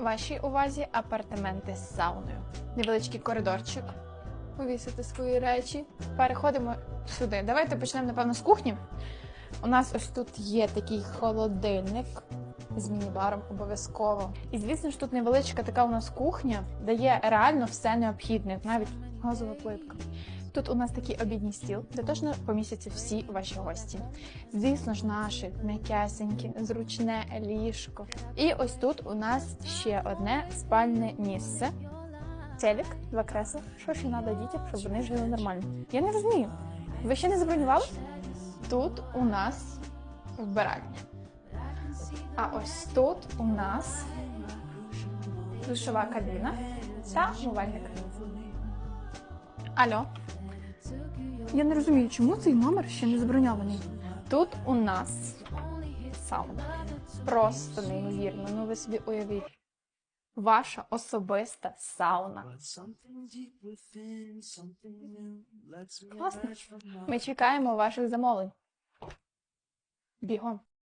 Вашій увазі апартаменти з сауною. Невеличкий коридорчик. Повісити свої речі. Переходимо сюди. Давайте почнемо, напевно, з кухні. У нас ось тут є такий холодильник з міні-баром обов'язково. І звісно ж, тут невеличка така у нас кухня, де є реально все необхідне, навіть газова плитка. Тут у нас такий обідній стіл, де точно помістяться всі ваші гості. Звісно ж, наше м'якесеньке, зручне ліжко. І ось тут у нас ще одне спальне місце. Телек, два кресла. Що ще треба дітям, щоб вони жили нормально? Я не розумію. Ви ще не забронювали? Тут у нас вбиральня. А ось тут у нас душова кабіна та умивальник. Алло. Я не розумію, чому цей номер ще не заброньований. Тут у нас сауна. Просто неймовірно. Ну ви собі уявіть. Ваша особиста сауна. Класно. Ми чекаємо ваших замовлень. Бігом.